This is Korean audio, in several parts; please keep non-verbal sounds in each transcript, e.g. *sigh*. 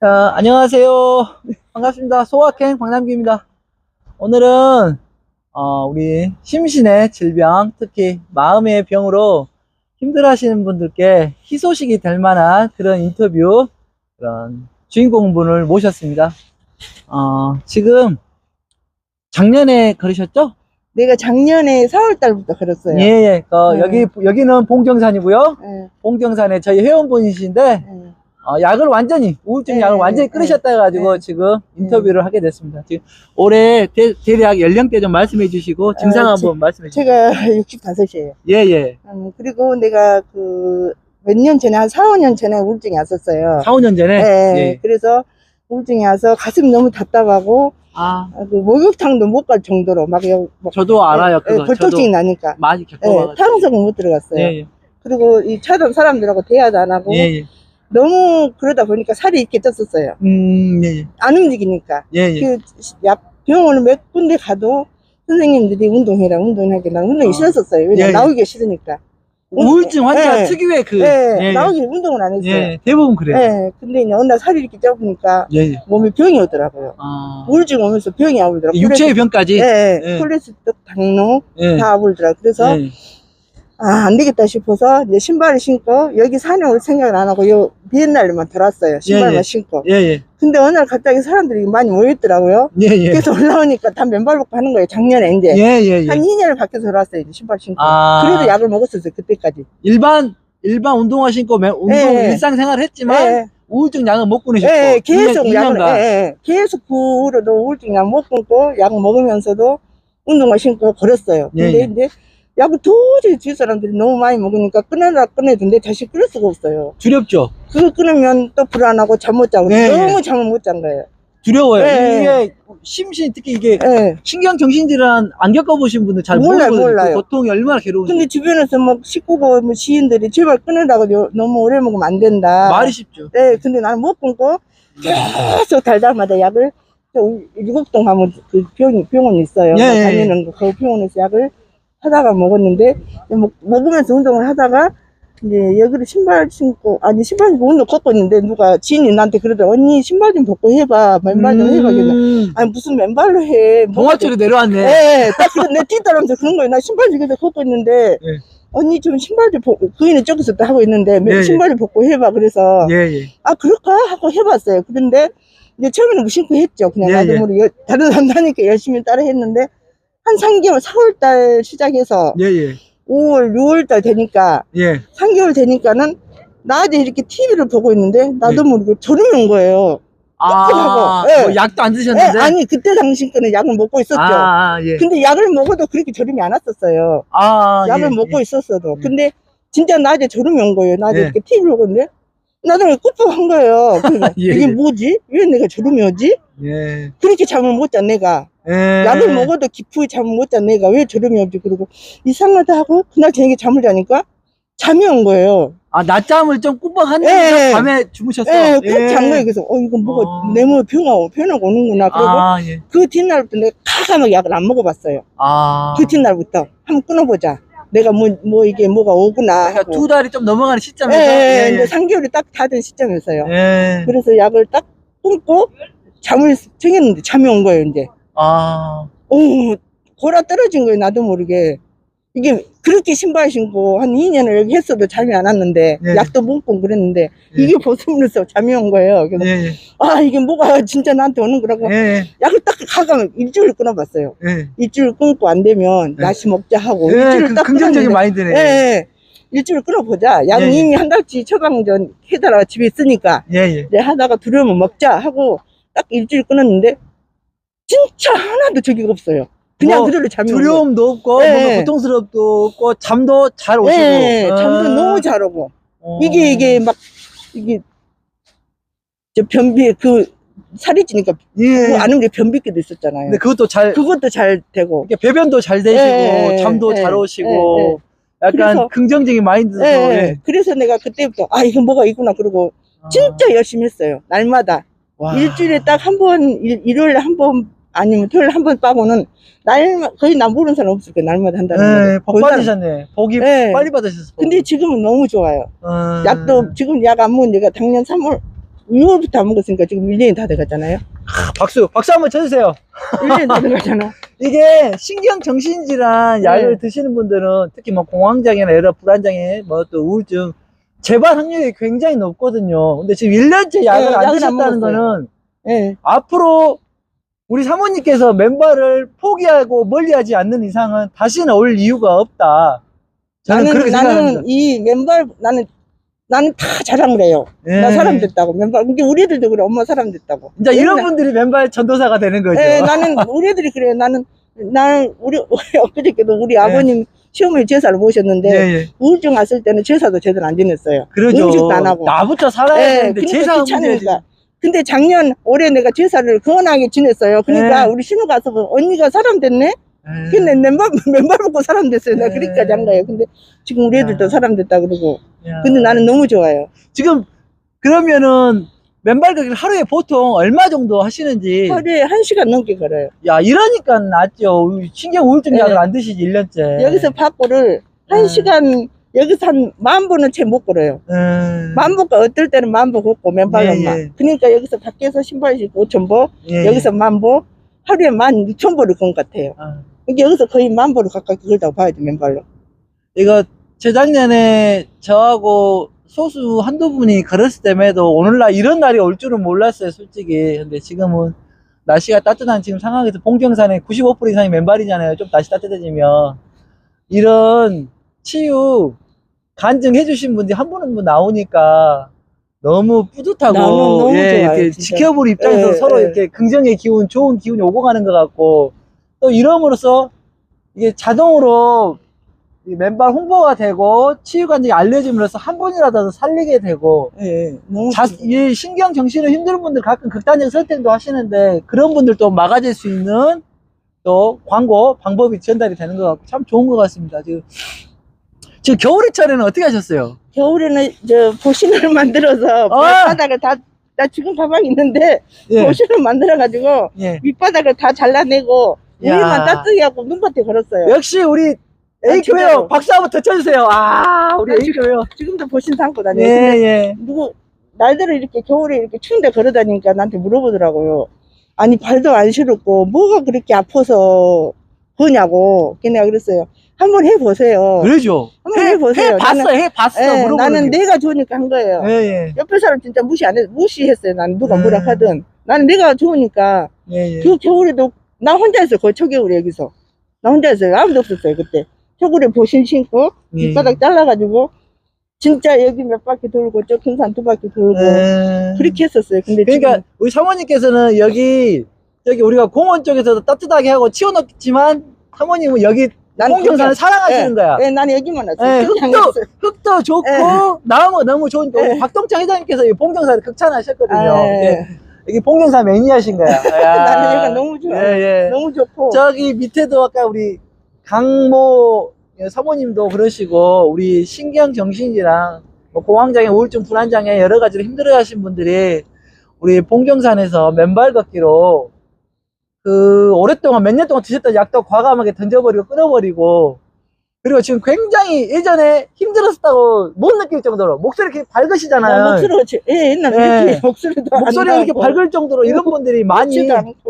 자, 안녕하세요. 반갑습니다. 소확행 박남기입니다. 오늘은 어, 우리 심신의 질병, 특히 마음의 병으로 힘들어하시는 분들께 희소식이 될 만한 그런 인터뷰, 그런 주인공분을 모셨습니다. 어, 지금 작년에 걸으셨죠? 내가 작년에 4월 달부터 걸었어요. 예, 예. 어, 네. 여기, 여기는 봉경산이고요. 예, 봉경산에 저희 회원분이신데, 예. 어, 약을 완전히 우울증 네, 약을 완전히 네, 끊으셨다 해가지고 네. 지금 인터뷰를 하게 됐습니다. 지금 올해 대, 대략 연령대 좀 말씀해 주시고 증상 아, 한번 말씀해 주시고 제가 *laughs* 65이에요. 예예 음, 그리고 내가 그 몇 년 전에 한 4, 5년 전에 우울증이 왔었어요. 4, 5년 전에 예, 예. 그래서 우울증이 와서 가슴이 너무 답답하고 아 아, 그 목욕탕도 못 갈 정도로 막, 여- 막 저도 알아요 예, 그거 벌떡증이 저도 나니까 많이 예, 겪어봐가지고 탕성을 못 들어갔어요. 예 예 그리고 이 차던 사람들하고 대화도 안 하고 예 예 너무 그러다 보니까 살이 이렇게 쪘었어요. 음 예 예 안 움직이니까. 예 예 그 약- 병원을 몇 군데 가도 선생님들이 운동해라 운동하게 난 운동이 어. 싫었었어요. 왜냐 예, 예. 면 나오기가 싫으니까. 우울증 환자 예. 특유의 그 예, 예, 나오기 운동을 안 했어요. 예, 대부분 그래요 예, 근데 이제 어느 날 살이 이렇게 쪄보니까 예 예 몸에 병이 오더라고요. 아 우울증 오면서 병이 아물더라고요. 육체의 병까지 예, 예, 예. 콜레스테롤, 당뇨 예. 다 아물더라고요. 그래서 예. 아, 안 되겠다 싶어서 이제 신발을 신고 여기 산에 올 생각을 안 하고 요 비엔날에만 들어왔어요. 신발만 예, 예. 신고. 예 예 근데 어느 날 갑자기 사람들이 많이 모였더라고요. 예 예 그래서 올라오니까 다 맨발 벗고 하는 거예요. 작년에 이제. 예 예 예 한 2년을 밖에서 돌아왔어요. 이제 신발 신고. 아 그래도 약을 먹었었어요. 그때까지. 일반 일반 운동화 신고 매- 운동 예. 일상생활 했지만 예, 우울증 약은 못 끊으셨고 예, 예, 계속 2년, 약을, 간 예, 예. 계속 그 후로도 우울증 약 못 끊고 약 먹으면서도 운동화 신고 걸었어요. 예, 근데 예. 이제 약을 도저히 주위 사람들이 너무 많이 먹으니까 끊으라 끊어야되는데 다시 끊을 수가 없어요. 두렵죠. 그거 끊으면 또 불안하고 잠 못 자고 예, 너무 잠을 못 잔 거예요. 두려워요. 예. 이게 심신 특히 이게 예. 신경 정신 질환 안 겪어보신 분들 잘 몰라요, 모르거든요. 몰라요. 그 고통이 얼마나 괴로운지 근데 주변에서 뭐 식구고 뭐 지인들이 제발 끊으라고 요- 너무 오래 먹으면 안 된다. 말이 쉽죠. 네, 근데 나는 못 끊고 계속 달달마다 약을 저 일곡동 가면 그 병이 병원 있어요. 예, 예, 다니는 거, 그 병원에서 약을 하다가 먹었는데 먹, 먹으면서 운동을 하다가 이제 여기를 신발 신고 아니 신발 신고 운동 걷고 있는데 누가 지인이 나한테 그러더라 언니 신발 좀 벗고 해봐 맨발 좀 해봐 그래서 음, 아니 무슨 맨발로 해 동화줄이 내려왔네. 예, 예, 딱 그런 내 뒤따라면서 그런 거예요. 나 신발 저기서 걷고 있는데, 예. 언니 좀 신발 좀 벗고, 그이는 저기서 또 하고 있는데, 예, 예. 신발 좀 벗고 해봐. 그래서, 예, 예. 아, 그럴까? 하고 해봤어요. 그런데, 이제 처음에는 무심코 했죠. 그냥 예, 나도 예. 모르게, 다른 사람 다니까 열심히 따라 했는데, 한 3개월, 4월달 시작해서, 예, 예. 5월, 6월달 되니까, 예. 3개월 되니까는, 낮에 이렇게 TV를 보고 있는데, 나도 예. 모르게 졸음이 온 거예요. 아, 하고, 예. 뭐 약도 안 예, 드셨는데. 아니, 그때 당시 거는 약을 먹고 있었죠. 아, 아, 예. 근데 약을 먹어도 그렇게 졸음이 안 왔었어요. 아, 약을 예, 먹고 예. 있었어도. 예. 근데 진짜 낮에 졸음이 온 거예요. 낮에 예. 이렇게 TV를 보는데 나중에 꿉꿉한 거예요. 그래서 *laughs* 예, 이게 예. 뭐지? 왜 내가 졸음이 오지? 예. 그렇게 잠을 못 자 내가. 예. 약을 먹어도 깊이 잠을 못 자 내가 왜 졸음이 오지? 그리고 이상하다 하고 그날 저녁에 잠을 자니까 잠이 온 거예요. 아, 낮잠을 좀 꾸벅했는데 예, 예. 밤에 주무셨어. 예, 푹 잔 거예요. 그래서 어 이거 뭐가 어. 내 몸에 변화가 변화가 오는구나. 그리고 아, 예. 그 뒷날부터 내가 가감하게 약을 안 먹어봤어요. 아. 그 뒷날부터 한번 끊어보자. 내가 뭐, 뭐 이게 뭐가 오구나. 그러니까 하고. 두 달이 좀 넘어가는 시점에서. 예, 예, 이제 3개월이 딱 다 된 시점에서요. 예. 그래서 약을 딱 끊고 잠을 청했는데 잠이 온 거예요, 이제. 아. 오, 골아 떨어진 거예요, 나도 모르게. 이게 그렇게 신발 신고 한 2년을 여기 했어도 잠이 안 왔는데, 예. 약도 먹고 그랬는데, 예. 이게 보습면서 잠이 온 거예요. 그래서, 예, 예. 아, 이게 뭐가 진짜 나한테 오는 거라고. 예, 약을 딱 가가면 일주일 끊어봤어요. 예. 일주일 끊고 안 되면, 예. 다시 먹자 하고. 예, 일주일 그 딱 긍정적인 마인드네. 예, 예. 일주일 끊어보자. 약은 예, 예. 이미 한 달치 처방전 해달라고 집에 있으니까. 예, 예. 이제 하다가 두려우면 먹자 하고 딱 일주일 끊었는데 진짜 하나도 저기가 없어요. 그냥 뭐, 그대로 잠이 두려움도 없고, 예, 뭔가 예. 고통스럽도 없고, 잠도 잘. 오시고. 예, 예, 잠도 아. 너무 잘 오고 어. 이게 이게 막 이게 저 변비 그 살이 찌니까 예. 그 아는 게 변비기도 있었잖아요. 근데 그것도 잘, 그것도 잘 되고 이렇게 배변도 잘 되시고, 예, 예, 잠도 예, 잘 예, 오시고, 약간 그래서- 긍정적인 마인드도. 예, 예. 예. 그래서 내가 그때부터 아 이거 뭐가 있구나 그러고 아. 진짜 열심히 했어요. 날마다 와. 일주일에 딱 한 번 일요일에 한 번 아니면 토요일 한 번 빠고는 날 거의 나 모르는 사람 없을 거예요. 날마다 한다는 예, 거. 복 받으셨네. 복이 예. 빨리 받으셨어. 복. 근데 지금은 너무 좋아요. 어. 약도 지금 약 안 먹은 지가 작년 3월 6월부터 안 먹었으니까 지금 1년이 다 돼갔잖아요. 아, 박수, 박수 한번 쳐주세요. 1년이 다 *laughs* 돼갔잖아. 이게 신경 정신질환 약을 네. 드시는 분들은 특히 뭐 공황장애나 여러 불안장애, 뭐 또 우울증 재발 확률이 굉장히 높거든요. 근데 지금 1년째 약을 네, 안 드셨다는. 거는 예. 앞으로 우리 사모님께서 맨발을 포기하고 멀리하지 않는 이상은 다시는 올 이유가 없다. 저는 나는, 그렇게 생각합니다. 나는 이 맨발, 나는, 나는 다 자랑을 해요. 나 예. 사람 됐다고. 맨발. 이게 우리 애들도 그래. 엄마 사람 됐다고. 이제 이런 옛날- 분들이 맨발 전도사가 되는 거죠. 예, 나는, 우리 애들이 그래요. 나는, 나는, 우리, 엊그저께도 *laughs* 우리 아버님 시어머니 제사를 모셨는데, 네. 예, 예. 우울증 왔을 때는 제사도 제대로 안 지냈어요. 그러죠. 음식도 안 하고. 나부터 살아야 예, 되는데 그러니까 제사가 문제지. 귀찮으니까. 근데 작년, 올해 내가 제사를 건강하게 지냈어요. 그러니까 네. 우리 신우 가서 뭐 언니가 사람 됐네? 예. 근데 맨발, 맨발 먹고 사람 됐어요. 내가 네. 그렇게까지 한 거예요. 근데 지금 우리 애들도 야. 사람 됐다 그러고. 야. 근데 나는 너무 좋아요. 지금 그러면은 맨발 걷기를 하루에 보통 얼마 정도 하시는지 하루에 한 시간 넘게 걸어요. 야 이러니까 낫죠 신경 우울증 네. 약을 안 드시지 1년째 여기서 밖으를 한 네. 시간, 여기서 한 만 보는 채 못 걸어요. 음. 만 보가 어떨 때는 만보 걷고 맨발로만. 예, 예. 그러니까 여기서 밖에서 신발 신고 5천 보, 예, 여기서 만 보, 하루에 만 6천 보를 건 것 같아요. 아. 이게 여기서 거의 만 보를 가까이 걸다고 봐야 돼, 맨발로. 이거 재작년에 저하고 소수 한두 분이 걸었을 때에도 오늘날 이런 날이 올 줄은 몰랐어요 솔직히 근데 지금은 날씨가 따뜻한 지금 상황에서 봉정산에 95% 이상이 맨발이잖아요 좀 날씨 따뜻해지면 이런 치유 간증해 주신 분들이 한분한분 나오니까 너무 뿌듯하고 너무 예, 좋아요, 이렇게. 지켜볼 입장에서 예, 서로 예. 이렇게 긍정의 기운 좋은 기운이 오고 가는 것 같고 또 이럼으로써 이게 자동으로 이 맨발 홍보가 되고 치유 간증이 알려짐으로써 한 분이라도 더 살리게 되고 예, 너무. 자, 이 신경 정신을 힘든 분들 가끔 극단적 선택도 하시는데 그런 분들도 막아줄 수 있는 또 광고 방법이 전달이 되는 것 같고 참 좋은 것 같습니다. 지금 지금 겨울철에는 어떻게 하셨어요? 겨울에는 저 보신을 *laughs* 만들어서 아! 바닥을 다, 나 지금 가방 있는데 예, 보신을 만들어 가지고 예. 밑바닥을 다 잘라내고 야. 위에만 따뜻하게 하고 눈밭에 걸었어요. 역시 우리 진짜로. 박수 한번 더 쳐주세요. 아, 우리 아, 지금- 에이크웨어. 지금도 보신 담고 다녀요. 예, 근데 예. 누구 날들을 이렇게 겨울에 이렇게 추운데 걸어다니니까 나한테 물어보더라고요. 아니 발도 안 시렵고 뭐가 그렇게 아파서 그냐고 걔네가 그랬어요. 한번 해보세요. 그러죠. 한번 해보세요. 해봤어, 해 봤어. 예, 물어보는 나는 게. 내가 좋으니까 한 거예요. 예, 예. 옆에 사람 진짜 무시 안 해, 무시했어요. 나는 누가 음. 뭐라 하든. 나는 내가 좋으니까 예, 예. 그 겨울에도 나 혼자 있어요. 거의 초겨울에 여기서. 나 혼자 있어요. 아무도 없었어요. 그때. 초겨울에 보신 신고 예. 밑바닥 잘라가지고 진짜 여기 몇 바퀴 돌고 저 금산 두 바퀴 돌고 예. 그렇게 했었어요. 근데 그러니까 지금 우리 사모님께서는 여기 여기 우리가 공원 쪽에서도 따뜻하게 하고 치워놓지만 사모님은 여기 나는 홍경산을 사랑하시는 거야. 예, 나는 여기만 예, 왔어요. 그냥 흙도. 흙도 좋고 예. 나무 너무 우리 예. 박동창 회장님께서 이 봉경산을 극찬하셨거든요. 아, 예. 예. 여기 봉경산 매니아신 거야. *laughs* 야. 나는 여기가 너무 좋아. 예, 예. 너무 좋고. 저기 밑에도 아까 우리 강모 사모님도 그러시고 우리 신경 정신이랑 뭐 공황장애, 우울증, 불안장애 여러 가지로 힘들어하신 분들이 우리 봉경산에서 맨발 걷기로 그 오랫동안 몇 년 동안 드셨던 약도 과감하게 던져버리고 끊어버리고 그리고 지금 굉장히 예전에 힘들었다고 못 느낄 정도로 목소리 이렇게 나 밝으시잖아요. 목소리가 지- 예, 옛날 예. 목소리도 안 목소리가 이렇게. 밝을 정도로 이런 분들이 많이.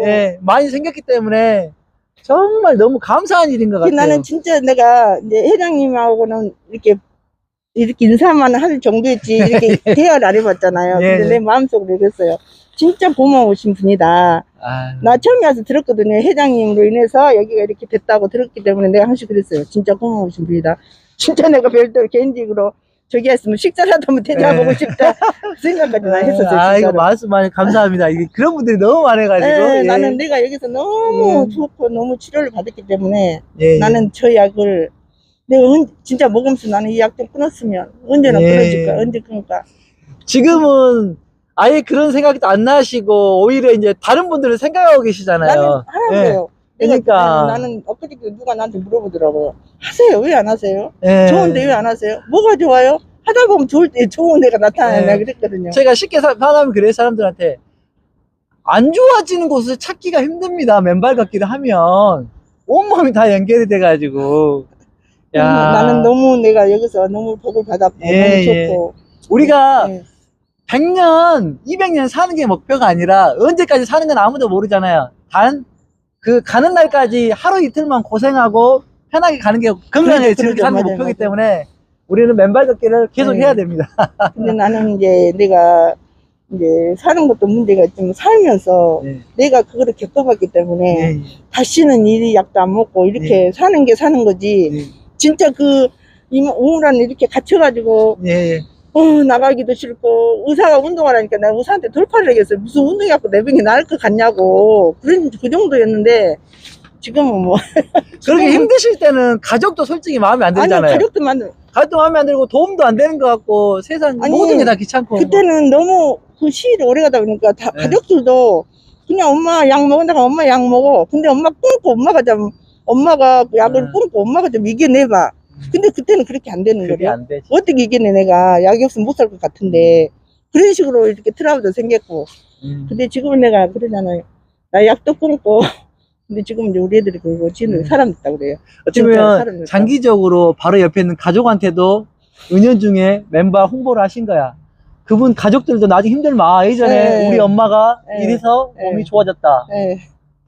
예, 많이 생겼기 때문에 정말 너무 감사한 일인 것 같아요. 나는 진짜 내가 이제 회장님하고는 이렇게 이렇게 인사만 할 정도였지 이렇게 *laughs* 대화를 안 해봤잖아요. 예, 근데 예. 내 마음속으로 이랬어요. 진짜 고마우신 분이다. 아, 나 처음에 와서 들었거든요. 회장님으로 인해서 여기가 이렇게 됐다고 들었기 때문에 내가 항상 그랬어요. 진짜 고마우신 분이다. 진짜 내가 별도로 개인적으로 저기 했으면 식사라도 한번 대접하고 예. 싶다 생각까지 나 했었어요. 아, 이거. 말씀 많이 감사합니다. 이게 그런 분들이 너무 많아가지고. 예, 예. 나는 내가 여기서 너무 예. 좋고 너무 치료를 받았기 때문에 예, 예. 나는 저 약을 내가 언- 진짜 먹으면서 나는 이 약 좀 끊었으면 언제나 예. 끊어질까 언제 끊을까 지금은 아예 그런 생각도 안 나시고 오히려 이제 다른 분들을 생각하고 계시잖아요. 나는 하라고요 그러니까. 나는 엊그저께 누가 나한테 물어보더라고요 하세요 왜 안 하세요 예. 좋은데 왜 안 하세요 뭐가 좋아요 하다 보면 좋을 때 좋은 애가 나타나냐 예. 그랬거든요 제가 쉽게 사- 사람이 그래요 사람들한테 안 좋아지는 곳을 찾기가 힘듭니다. 맨발 걷기를 하면 온몸이 다 연결이 돼가지고. 야. 음, 나는 너무 내가 여기서 너무 복을 받았고 예, 너무 예. 좋고 우리가 예. 100년, 200년 사는 게 목표가 아니라 언제까지 사는 건 아무도 모르잖아요. 단, 그 가는 날까지 하루 이틀만 고생하고 편하게 가는 게 즐겁게 그러죠. 사는 게 맞아요, 목표이기 맞아요. 때문에 우리는 맨발 걷기를 계속 네. 해야 됩니다. *laughs* 근데 나는 이제 내가 이제 사는 것도 문제가 있지만 살면서 네. 내가 그거를 겪어봤기 때문에 네. 다시는 이 약도 안 먹고 이렇게 사는 게 사는 거지. 네. 진짜 그 이- 우울한 이렇게 갇혀가지고 예. 어, 나가기도 싫고 의사가 운동을 하니까 내가 의사한테 돌파를 하겠어요. 무슨 운동해갖고 내 병이 나을 것 같냐고 그런 그 정도였는데 지금은 뭐 *laughs* 그렇게 힘드실 때는 가족도 솔직히 마음에 안 아니 들잖아요. 가족도 만 가족도 마음에 안 들고 도움도 안 되는 것 같고 세상 아니, 모든 게 다 귀찮고. 그때는 너무 그 시일이 오래 가다 보니까 다 네. 가족들도 그냥 엄마 약 먹는다고 엄마 약 먹어. 근데 엄마 끊고 엄마가 좀 엄마가 그 약을 네. 끊고 엄마가 좀 이겨내봐. 근데 그때는 그렇게 안 되는 그게 거예요. 안 되지. 어떻게 이겨내 내가 약이 없으면 못 살 것 같은데 그런 식으로 이렇게 트라우마도 생겼고 음. 근데 지금은 내가 그러잖아요 나 약도 끊고 *laughs* 근데 지금 이제 우리 애들이 그거 지는 음. 사람 있다 그래요 진짜 사람이 어쩌면. 장기적으로 바로 옆에 있는 가족한테도 은연중에 멤버 홍보를 하신 거야. 그분 가족들도 나중에 힘들면 아 예전에 네. 우리 엄마가 네. 이래서 네. 몸이 좋아졌다. 예,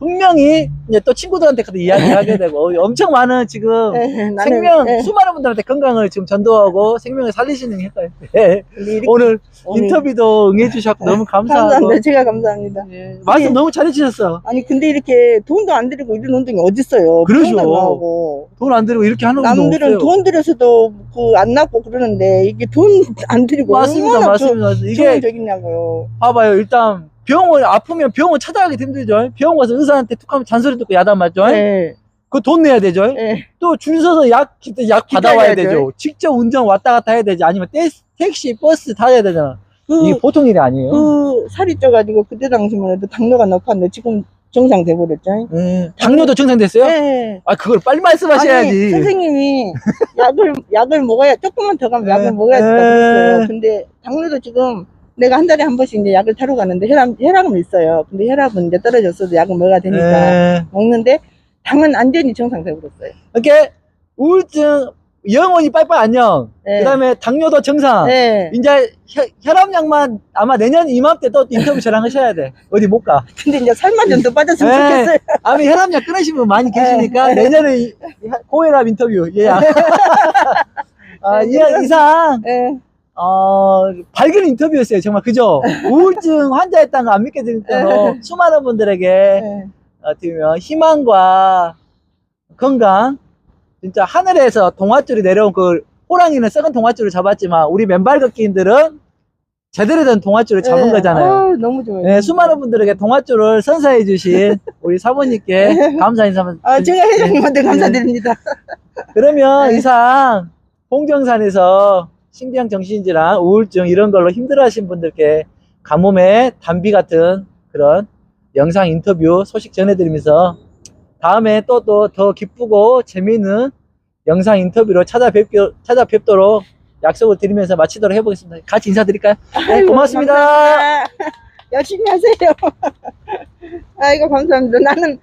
분명히 이제 또 친구들한테도 이야기하게 되고 *laughs* 엄청 많은 지금 예, 나는, 생명 예, 수많은 분들한테 건강을 지금 전도하고 생명을 살리시는 게 예. 우리 이렇게 오늘 인터뷰도 응해주셨고 너무 감사하고 감사합니다 제가 감사합니다 예. 말씀 네. 너무 잘해주셨어. 아니 근데 이렇게 돈도 안 들이고 이런 운동이 어딨어요 그러죠. 돈 안 들이고 이렇게 하는 분도 남들은. 돈 들여서도 그 안 낫고 그러는데 이게 돈 안 들이고 맞습니다, 맞습니다. 좋은 이게 적이냐고요 봐봐요. 일단 병원 아프면 병원 찾아가기 힘들죠. 병원 가서 의사한테 툭 하면 잔소리 듣고 야단 맞죠. 예, 그돈 내야 되죠. 예. 또줄 서서 약, 약 받아와야. 되죠. 직접 운전 왔다 갔다 해야 되지. 아니면 떼- 택시, 버스 타야 되잖아. 그, 이게 보통 일이 아니에요. 그 살이 쪄가지고 그때 당시만 해도 당뇨가 높았는데 지금 정상 돼 버렸죠 음, 당뇨도 증상됐어요? 예. 아, 그걸 빨리 말씀하셔야지. 아니, 선생님이 약을 약을 먹어야 조금만 더 가면 네. 약을 먹어야 된다 네. 그랬어요. 근데 당뇨도 지금 내가 한 달에 한 번씩 이제 약을 타러 가는데 혈압 혈압은 있어요. 근데 혈압은 이제 떨어졌어도 약을 먹어야 되니까 예. 먹는데 당은 완전히 정상돼 버렸어요. 이렇게 우울증 영원히 빠이빠이 안녕. 네. 그다음에 당뇨도 정상. 네. 이제 혈, 혈압약만 아마 내년 이맘때 또 인터뷰 저랑 하셔야 돼. 어디 못 가. 근데 이제 살만 좀 더 빠졌으면 네. 좋겠어요. 아마 혈압약 끊으신 분 많이 계시니까 네. 내년에 이- 이- 고혈압 인터뷰 예약. *laughs* 아, 이, 이상 예. 어, 밝은 인터뷰였어요. 정말 그죠? *laughs* 우울증 환자였다는 거 안 믿게 될 정도로 수많은 분들에게 예. 어떻게 보면 희망과 건강 진짜 하늘에서 동아줄이 내려온 그 호랑이는 썩은 동아줄을 잡았지만 우리 맨발 걷기인들은 제대로 된 동아줄을 잡은 예. 거잖아요. 아우, 너무 좋아요. 네, 수많은 분들에게 동아줄을 선사해 주신 우리 사모님께 *laughs* 감사 인사만 아, 제가 회장님한테 네. 감사드립니다. 그러면 네. 이상 홍경산에서 신경 정신질환, 우울증 이런 걸로 힘들어하신 분들께 가뭄의 단비 같은 그런 영상 인터뷰 소식 전해드리면서 다음에 또 또 더 기쁘고 재미있는 영상 인터뷰로 찾아뵙기, 찾아뵙도록 약속을 드리면서 마치도록 해보겠습니다. 같이 인사드릴까요? 네, 아이고, 고맙습니다. 감사합니다. *laughs* 열심히 하세요. *laughs* 아이고, 감사합니다. 나는